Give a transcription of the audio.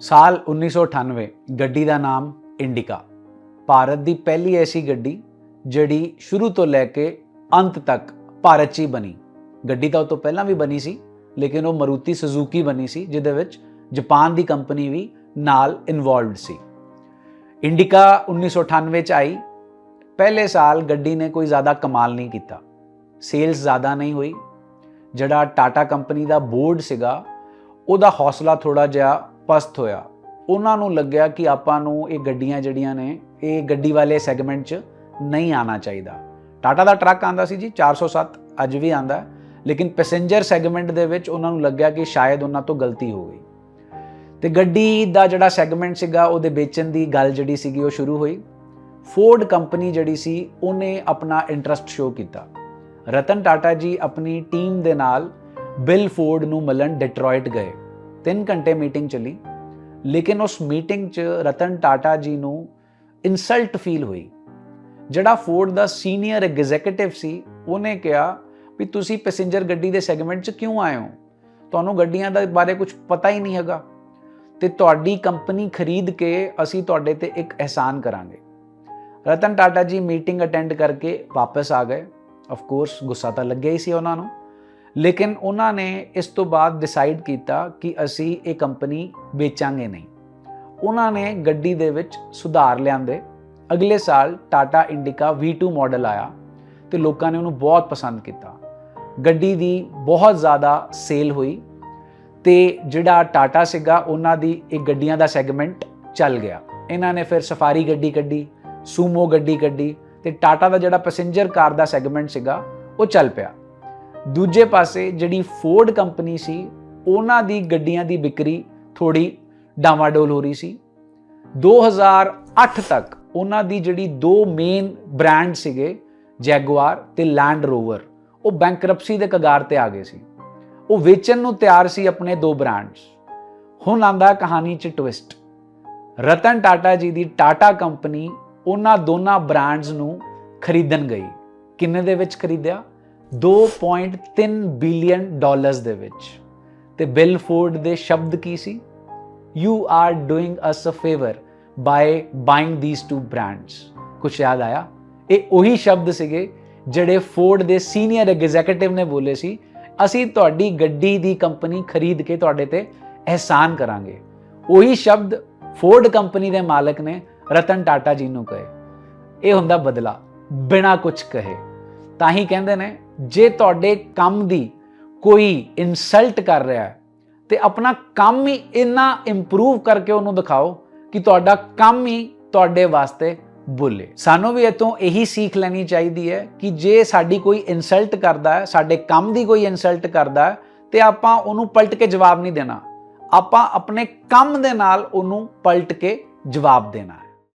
ਸਾਲ 1998 ਗੱਡੀ ਦਾ ਨਾਮ ਇੰਡੀਕਾ। ਭਾਰਤ ਦੀ ਪਹਿਲੀ ਐਸੀ ਗੱਡੀ, ਜਿਹੜੀ ਸ਼ੁਰੂ ਤੋਂ ਲੈ ਕੇ ਅੰਤ ਤੱਕ ਭਾਰਤ 'ਚ ਹੀ ਬਣੀ। ਗੱਡੀ ਤਾਂ ਉਹ ਤੋਂ ਪਹਿਲਾਂ ਵੀ ਬਣੀ ਸੀ, ਲੇਕਿਨ ਉਹ ਮਰੂਤੀ ਸੁਜ਼ੂਕੀ ਬਣੀ ਸੀ, ਜਿਹਦੇ ਵਿੱਚ ਜਾਪਾਨ ਦੀ ਕੰਪਨੀ ਵੀ ਨਾਲ ਇਨਵੋਲਵਡ ਸੀ। ਇੰਡੀਕਾ 1998 ਚ ਆਈ। ਪਹਿਲੇ ਸਾਲ ਗੱਡੀ ਨੇ ਕੋਈ ਜ਼ਿਆਦਾ ਕਮਾਲ ਨਹੀਂ ਕੀਤਾ। ਸੇਲਸ ਜ਼ਿਆਦਾ ਨਹੀਂ ਹੋਈ। ਜਿਹੜਾ ਟਾਟਾ ਕੰਪਨੀ ਦਾ ਬੋਰਡ ਸੀਗਾ, ਉਹਦਾ ਹੌਸਲਾ ਥੋੜਾ ਜਿਹਾ ਪਸਤ ਹੋਇਆ। ਉਹਨਾਂ ਨੂੰ ਲੱਗਿਆ ਕਿ ਆਪਾਂ ਨੂੰ ਇਹ ਗੱਡੀਆਂ ਜਿਹੜੀਆਂ ਨੇ, ਇਹ ਗੱਡੀ ਵਾਲੇ ਸੈਗਮੈਂਟ 'ਚ ਨਹੀਂ ਆਣਾ ਚਾਹੀਦਾ। ਟਾਟਾ ਦਾ ਟਰੱਕ ਆਂਦਾ ਸੀ ਜੀ 407 ਅੱਜ ਵੀ ਆਂਦਾ ਲੇਕਿਨ ਪੈਸੇਂਜਰ ਸੈਗਮੈਂਟ ਦੇ ਵਿੱਚ ਉਹਨਾਂ ਨੂੰ ਲੱਗਿਆ ਕਿ ਸ਼ਾਇਦ ਉਹਨਾਂ ਤੋਂ ਗਲਤੀ ਹੋ ਗਈ। ਤੇ ਗੱਡੀ ਦਾ ਜਿਹੜਾ ਸੈਗਮੈਂਟ ਸੀਗਾ, ਉਹਦੇ ਵੇਚਣ ਦੀ ਗੱਲ ਜਿਹੜੀ ਸੀਗੀ, ਉਹ ਸ਼ੁਰੂ ਹੋਈ। ਫੋਰਡ ਕੰਪਨੀ ਜਿਹੜੀ ਸੀ, ਉਹਨੇ ਆਪਣਾ ਇੰਟਰਸਟ ਸ਼ੋ ਕੀਤਾ। ਰਤਨ ਟਾਟਾ ਜੀ ਆਪਣੀ ਟੀਮ ਦੇ ਨਾਲ ਬਿਲ ਫੋਰਡ ਨੂੰ ਮਿਲਣ ਡਿਟਰੋਇਟ ਗਏ। 3 ਘੰਟੇ ਮੀਟਿੰਗ ਚੱਲੀ, ਲੇਕਿਨ ਉਸ ਮੀਟਿੰਗ 'ਚ ਰਤਨ ਟਾਟਾ ਜੀ ਨੂੰ ਇਨਸਲਟ ਫੀਲ ਹੋਈ। ਜਿਹੜਾ ਫੋਰਡ ਦਾ ਸੀਨੀਅਰ ਐਗਜ਼ੀਕਿਊਟਿਵ ਸੀ, ਉਹਨੇ ਕਿਹਾ ਵੀ ਤੁਸੀਂ ਪੈਸੇਂਜਰ ਗੱਡੀ ਦੇ ਸੈਗਮੈਂਟ 'ਚ ਕਿਉਂ ਆਏ ਹੋ? ਤੁਹਾਨੂੰ ਗੱਡੀਆਂ ਦਾ ਬਾਰੇ ਕੁਝ ਪਤਾ ਹੀ ਨਹੀਂ ਹੈਗਾ। ਤੇ ਤੁਹਾਡੀ ਕੰਪਨੀ ਖਰੀਦ ਕੇ ਅਸੀਂ ਤੁਹਾਡੇ ਤੇ ਇੱਕ ਅਹਿਸਾਨ ਕਰਾਂਗੇ। ਰਤਨ ਟਾਟਾ ਜੀ ਮੀਟਿੰਗ ਅਟੈਂਡ ਕਰਕੇ ਵਾਪਸ ਆ ਗਏ। ਆਫ ਕੋਰਸ ਗੁੱਸਾ ਤਾਂ ਲੱਗਿਆ ਹੀ ਸੀ ਉਹਨਾਂ ਨੂੰ। ਲੇਕਿਨ ਉਹਨਾਂ ਨੇ ਇਸ ਤੋਂ ਬਾਅਦ ਡਿਸਾਈਡ ਕੀਤਾ ਕਿ ਅਸੀਂ ਇਹ ਕੰਪਨੀ ਵੇਚਾਂਗੇ ਨਹੀਂ। ਉਹਨਾਂ ਨੇ ਗੱਡੀ ਦੇ ਵਿੱਚ ਸੁਧਾਰ ਲਿਆਂਦੇ। ਅਗਲੇ ਸਾਲ ਟਾਟਾ ਇੰਡੀਕਾ V2 ਮਾਡਲ ਆਇਆ ਤੇ ਲੋਕਾਂ ਨੇ ਉਹਨੂੰ ਬਹੁਤ ਪਸੰਦ ਕੀਤਾ। ਗੱਡੀ ਦੀ ਬਹੁਤ ਜ਼ਿਆਦਾ ਸੇਲ ਹੋਈ ਤੇ ਜਿਹੜਾ ਟਾਟਾ ਸੀਗਾ, ਉਹਨਾਂ ਦੀ ਇਹ ਗੱਡੀਆਂ ਦਾ ਸੈਗਮੈਂਟ ਚੱਲ ਗਿਆ। ਇਹਨਾਂ ਨੇ ਫਿਰ ਸਫਾਰੀ ਗੱਡੀ ਕੱਢੀ ਸੂਮੋ ਗੱਡੀ ਕੱਢੀ ਤੇ ਟਾਟਾ ਦਾ ਜਿਹੜਾ ਪੈਸੇਂਜਰ ਕਾਰ ਦਾ ਸੈਗਮੈਂਟ ਸੀਗਾ, ਉਹ ਚੱਲ ਪਿਆ। ਦੂਜੇ ਪਾਸੇ ਜਿਹੜੀ ਫੋਰਡ ਕੰਪਨੀ ਸੀ, ਉਹਨਾਂ ਦੀ ਗੱਡੀਆਂ ਦੀ ਵਿਕਰੀ ਥੋੜੀ ਡਾਵਾਡੋਲ ਹੋ ਰਹੀ ਸੀ। 2008 ਤੱਕ ਉਹਨਾਂ ਦੀ ਜਿਹੜੀ ਦੋ ਮੇਨ ਬ੍ਰਾਂਡ ਸੀਗੇ ਜੈਗੁਆਰ ਤੇ ਲੈਂਡ ਰੋਵਰ ਉਹ ਬੈਂਕਰਪਸੀ ਦੇ ਕਗਾਰ ਤੇ ਆ ਗਏ ਸੀ। ਉਹ ਵੇਚਣ ਨੂੰ ਤਿਆਰ ਸੀ ਆਪਣੇ ਦੋ ਬ੍ਰਾਂਡਸ ਹੁਣ ਆਂਦਾ ਕਹਾਣੀ 'ਚ ਟਵਿਸਟ ਰਤਨ ਟਾਟਾ ਜੀ ਦੀ ਟਾਟਾ ਕੰਪਨੀ ਉਹਨਾਂ ਦੋਨਾਂ ਬ੍ਰਾਂਡਸ ਨੂੰ ਖਰੀਦਣ ਗਈ। ਕਿੰਨੇ ਦੇ ਵਿੱਚ ਖਰੀਦਿਆ? 2.3 ਬਿਲੀਅਨ ਡਾਲਰਸ ਦੇ ਵਿੱਚ। ਤੇ ਬਿਲ ਫੋਰਡ ਦੇ ਸ਼ਬਦ ਕੀ ਸੀ? You are doing us a favour by buying these two brands ਕੁਛ ਯਾਦ ਆਇਆ? ਇਹ ਉਹੀ ਸ਼ਬਦ ਸੀਗੇ ਜਿਹੜੇ ਫੋਰਡ ਦੇ ਸੀਨੀਅਰ ਐਗਜ਼ੀਕਿਊਟਿਵ ਨੇ ਬੋਲੇ ਸੀ, ਅਸੀਂ ਤੁਹਾਡੀ ਗੱਡੀ ਦੀ ਕੰਪਨੀ ਖਰੀਦ ਕੇ ਤੁਹਾਡੇ ਤੇ ਅਹਿਸਾਨ ਕਰਾਂਗੇ। ਉਹੀ ਸ਼ਬਦ ਫੋਰਡ ਕੰਪਨੀ ਦੇ ਮਾਲਕ ਨੇ ਰਤਨ ਟਾਟਾ ਜੀ ਨੂੰ ਕਹੇ। ਇਹ ਹੁੰਦਾ ਬਦਲਾ, ਬਿਨਾ ਕੁਝ ਕਹੇ। ਤਾਂ ਹੀ ਕਹਿੰਦੇ ਨੇ ਜੇ ਤੁਹਾਡੇ ਕੰਮ ਦੀ ਕੋਈ ਇਨਸਲਟ ਕਰ ਰਿਹਾ ਹੈ, ਤੇ ਆਪਣਾ ਕੰਮ ਹੀ ਇੰਨਾ ਇੰਪਰੂਵ ਕਰਕੇ ਉਹਨੂੰ ਦਿਖਾਓ ਕਿ ਤੁਹਾਡਾ ਕੰਮ ਹੀ ਤੁਹਾਡੇ ਵਾਸਤੇ ਬੋਲੇ। ਸਾਨੂੰ ਵੀ ਇਤੋਂ ਇਹੀ ਸਿੱਖ ਲੈਣੀ ਚਾਹੀਦੀ ਹੈ ਕਿ ਜੇ ਸਾਡੀ ਕੋਈ ਇਨਸਲਟ ਕਰਦਾ ਹੈ, ਸਾਡੇ ਕੰਮ ਦੀ ਕੋਈ ਇਨਸਲਟ ਕਰਦਾ ਹੈ, ਤੇ ਆਪਾਂ ਉਹਨੂੰ ਪਲਟ ਕੇ ਜਵਾਬ ਨਹੀਂ ਦੇਣਾ। ਆਪਾਂ ਆਪਣੇ ਕੰਮ ਦੇ ਨਾਲ ਉਹਨੂੰ ਪਲਟ ਕੇ ਜਵਾਬ ਦੇਣਾ